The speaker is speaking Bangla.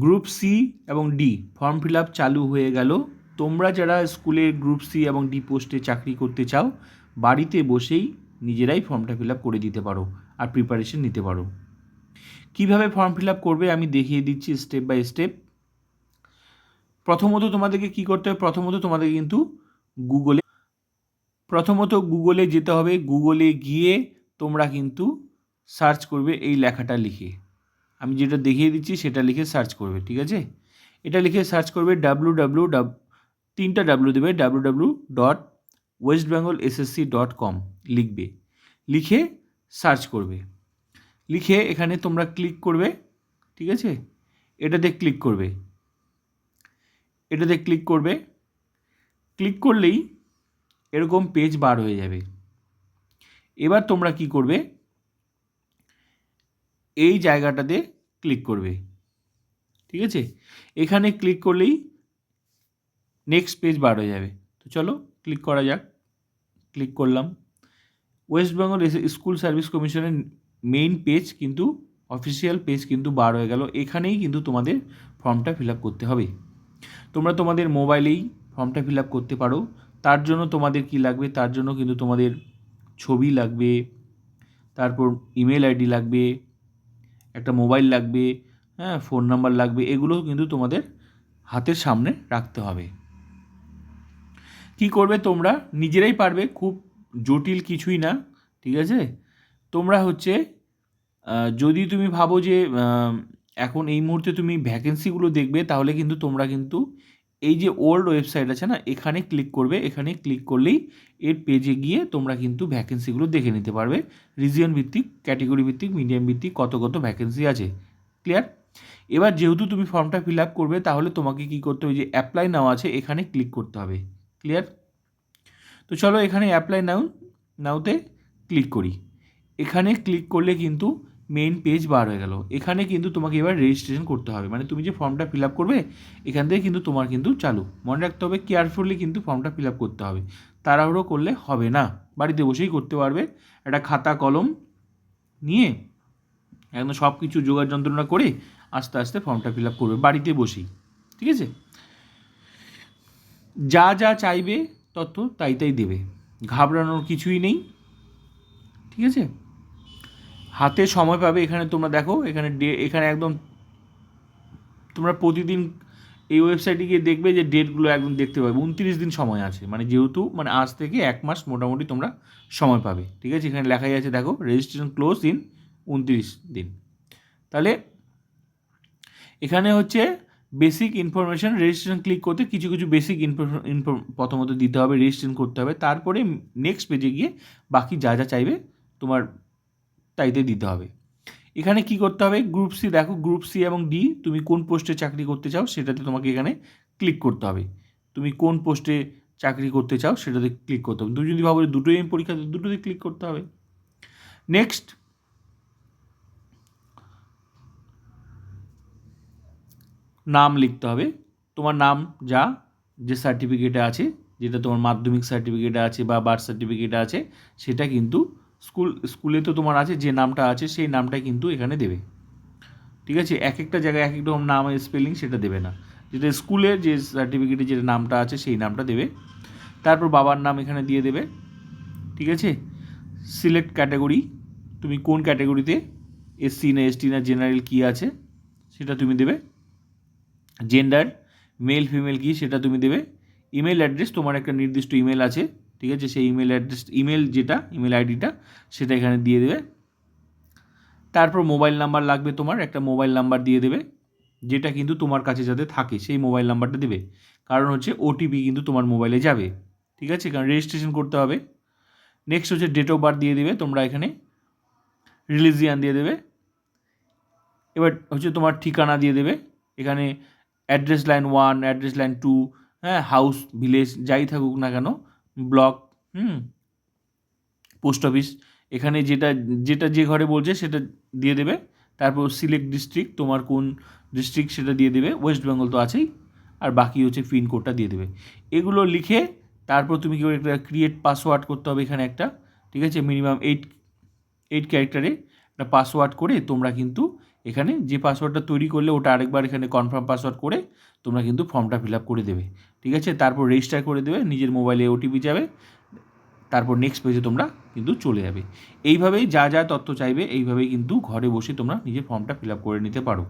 গ্রুপ সি এবং ডি ফর্ম ফিল আপ চালু হয়ে গেল। তোমরা যারা স্কুলে গ্রুপ সি এবং ডি পোস্টে চাকরি করতে চাও, বাড়িতে বসেই নিজেরাই ফর্মটা ফিল আপ করে দিতে পারো আর প্রিপারেশন নিতে পারো। কীভাবে ফর্ম ফিল আপ করবে আমি দেখিয়ে দিচ্ছি স্টেপ বাই স্টেপ প্রথমত তোমাদেরকে কী করতে হবে? প্রথমত তোমাদেরকে কিন্তু গুগলে প্রথমত গুগলে যেতে হবে। গুগলে গিয়ে তোমরা কিন্তু সার্চ করবে এই লেখাটা লিখে। আমি যেটা দেখিয়ে দিচ্ছি, সেটা লিখে সার্চ করবে, ঠিক আছে? এটা লিখে সার্চ করবে ডাব্লু ডাব্লু ডাব তিনটা ডাব্লু দেবে W W dot West Bengal SSC dot com লিখবে। লিখে সার্চ করবে। লিখে এখানে তোমরা ক্লিক করবে, ঠিক আছে? এটাতে ক্লিক করবে। এটাতে ক্লিক করবে। ক্লিক করলেই এরকম পেজ বার হয়ে যাবে। এবার তোমরা কি করবে? এই জায়গাটাতে ক্লিক করবে। ঠিক আছে? এখানে ক্লিক করলেই নেক্সট পেজ বার হয়ে যাবে। তো চলো ক্লিক করা যাক। ক্লিক করলাম। ওয়েস্ট বেঙ্গল স্কুল সার্ভিস কমিশনের মেইন পেজ কিন্তু অফিসিয়াল পেজ কিন্তু বার হয়ে গেল। এখানেই কিন্তু তোমাদের ফর্মটা ফিল আপ করতে হবে। তোমরা তোমাদের মোবাইলেই ফর্মটা ফিল আপ করতে পারো। তার জন্য তোমাদের কি লাগবে? তার জন্য কিন্তু তোমাদের ছবি লাগবে। তারপর ইমেল আইডি লাগবে। একটা মোবাইল লাগবে হ্যাঁ ফোন নাম্বার লাগবে, এগুলো কিন্তু তোমাদের হাতের সামনে রাখতে হবে। কি করবে তোমরা? নিজেরাই পারবে, খুব জটিল কিছুই না, ঠিক আছে? তোমরা হচ্ছে যদি তুমি ভাবো যে এখন এই মুহূর্তে তুমি ভ্যাকেন্সিগুলো দেখবে, তাহলে কিন্তু তোমরা কিন্তু এই যে ওল্ড ওয়েবসাইট আছে না, এখানে ক্লিক করবে, এখানে ক্লিক করলেই এর পেজে গিয়ে তোমরা কিন্তু ভ্যাকেন্সিগুলো দেখে নিতে পারবে। রিজিয়ন ভিত্তিক ক্যাটেগরি ভিত্তিক মিডিয়াম ভিত্তিক, কত কত ভ্যাকেন্সি আছে। ক্লিয়ার এবার যেহেতু তুমি ফর্মটা ফিল আপ করবে, তাহলে তোমাকে কি করতে হবে? যে অ্যাপ্লাই নাও আছে, এখানে ক্লিক করতে হবে। ক্লিয়ার তো চলো এখানে অ্যাপ্লাই নাও নাওতে ক্লিক করি। এখানে ক্লিক করলে কিন্তু মেইন পেজ বার হয়ে গেল। এখানে কিন্তু তোমাকে এবার রেজিস্ট্রেশন করতে হবে। মানে তুমি যে ফর্মটা ফিল আপ করবে, এখান থেকে কিন্তু তোমার কিন্তু চালু। মনে রাখতে হবে কেয়ারফুলি কিন্তু ফর্মটা ফিল আপ করতে হবে। তাড়াহুড়ো করলে হবে না। বাড়িতে বসেই করতে পারবে। একটা খাতা, কলম নিয়ে একদম সব কিছু জোগাড় যন্ত্রণা করে আস্তে আস্তে ফর্মটা ফিল আপ করবে বাড়িতে বসেই। ঠিক আছে? যা যা চাইবে তত তাই তাই দেবে। ঘাবড়ানোর কিছুই নেই। ঠিক আছে? হাতে সময় পাবে, এখানে তোমরা দেখো, এখানে ডে, এখানে একদম তোমরা প্রতিদিন এই ওয়েবসাইটে গিয়ে দেখবে যে ডেটগুলো একদম দেখতে পাবে। উনত্রিশ দিন সময় আছে মানে যেহেতু মানে আজ থেকে এক মাস মোটামুটি তোমরা সময় পাবে। ঠিক আছে? এখানে লেখাই আছে, দেখো রেজিস্ট্রেশন ক্লোজ ইন উনত্রিশ দিন। তাহলে এখানে হচ্ছে বেসিক ইনফরমেশান রেজিস্ট্রেশন ক্লিক করতে কিছু কিছু বেসিক ইনফর প্রথমত দিতে হবে রেজিস্ট্রেশন করতে হবে। তারপরে নেক্সট পেজে গিয়ে বাকি যা যা চাইবে তোমার তাইতে দিতে হবে। এখানে কি করতে হবে? গ্রুপ সি দেখো গ্রুপ সি এবং ডি তুমি কোন পোস্টে চাকরি করতে চাও সেটাতে তোমাকে এখানে ক্লিক করতে হবে। তুমি কোন পোস্টে চাকরি করতে চাও সেটাতে ক্লিক করতে হবে। তুমি যদি ভাবো দুটোই আমি পরীক্ষা দুটোতে ক্লিক করতে হবে। নেক্সট নাম লিখতে হবে। তোমার নাম যা, যে সার্টিফিকেটে আছে, যেটা তোমার মাধ্যমিক সার্টিফিকেটে আছে বা বার্থ সার্টিফিকেটে আছে, সেটা কিন্তু স্কুল, স্কুলে তো তোমার আছে, যে নামটা আছে, সেই নামটা কিন্তু এখানে দেবে। ঠিক আছে? এক একটা জায়গায় এক এক রকম নাম স্পেলিং সেটা দেবে না। যেটা স্কুলের যে সার্টিফিকেটে যে নামটা আছে, সেই নামটা দেবে। তারপর বাবার নাম এখানে দিয়ে দেবে। ঠিক আছে? সিলেক্ট ক্যাটাগরি তুমি কোন ক্যাটাগরিতে এসসি না এসটি না জেনারেল কী আছে, সেটা তুমি দেবে। জেন্ডার মেল ফিমেল কী, সেটা তুমি দেবে। ইমেল অ্যাড্রেস তোমার একটা নির্দিষ্ট ইমেল আছে। ঠিক আছে? সেই ইমেল অ্যাড্রেস ইমেল যেটা ইমেল আইডিটা সেটা এখানে দিয়ে দেবে। তারপর মোবাইল নাম্বার লাগবে তোমার, একটা মোবাইল নাম্বার দিয়ে দেবে, যেটা কিন্তু তোমার কাছে যাতে থাকে, সেই মোবাইল নাম্বারটা দেবে। কারণ হচ্ছে ওটিপি কিন্তু তোমার মোবাইলে যাবে, ঠিক আছে? কারণ রেজিস্ট্রেশন করতে হবে। নেক্সট হচ্ছে ডেট অফ বার্থ দিয়ে দেবে, তোমরা এখানে রিলিজিয়ান দিয়ে দেবে। এবার হচ্ছে তোমার ঠিকানা দিয়ে দেবে, এখানে address line one address line two হ্যাঁ হাউস ভিলেজ যাই থাকুক না কেন ব্লক, হুম, পোস্ট অফিস, এখানে যেটা যেটা যে ঘরে বলছে সেটা দিয়ে দেবে। তারপর সিলেক্ট ডিস্ট্রিক্ট, তোমার কোন ডিস্ট্রিক্ট সেটা দিয়ে দেবে। ওয়েস্ট বেঙ্গল তো আছেই, আর বাকি হচ্ছে পিনকোডটা দিয়ে দেবে। এগুলো লিখে তারপর তুমি কি একটা ক্রিয়েট পাসওয়ার্ড করতে হবে এখানে একটা, ঠিক আছে? মিনিমাম এইট এইট ক্যারেক্টারে একটা পাসওয়ার্ড করে তোমরা কিন্তু এখানে যে পাসওয়ার্ডটা তৈরি করলে ওটা আরেকবার এখানে কনফার্ম পাসওয়ার্ড করে তোমরা কিন্তু ফর্মটা ফিল আপ করে দেবে। ঠিক আছে? তারপর রেজিস্টার করে দেবে, নিজের মোবাইলে ওটিপি যাবে, তারপর নেক্সট পেজে তোমরা কিন্তু চলে যাবে। এইভাবেই যা যা তথ্য চাইবে, এইভাবেই কিন্তু ঘরে বসে তোমরা নিজের ফর্মটা ফিল আপ করে নিতে পারো।